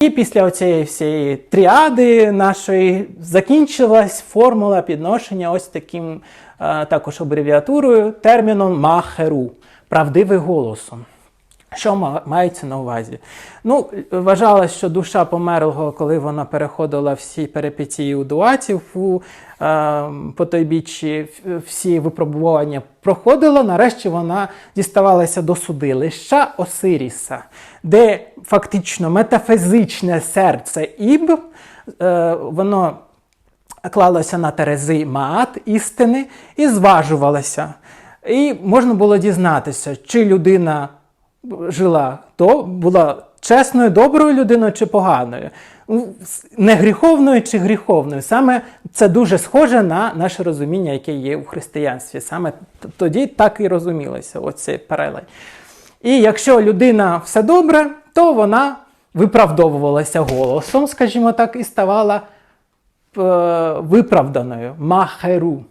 І після цієї всієї тріади нашої закінчилась формула підношення ось таким е, також абревіатурою терміном махеру правдивий голосом. Що мається на увазі? Ну, вважалось, що душа померлого, коли вона переходила всі перипетії у дуатів у е, потойбіччі, всі випробування проходила. Нарешті вона діставалася до судилища Осиріса, де фактично метафізичне серце Іб, е, воно клалося на терези Маат істини і зважувалося. І можна було дізнатися, чи людина жила то була чесною, доброю людиною чи поганою, не гріховною чи гріховною. Саме це дуже схоже на наше розуміння, яке є у християнстві. Саме тоді так і розумілося оцей паралель. І якщо людина все добре, то вона виправдовувалася голосом, скажімо так, і ставала е, виправданою, махеру.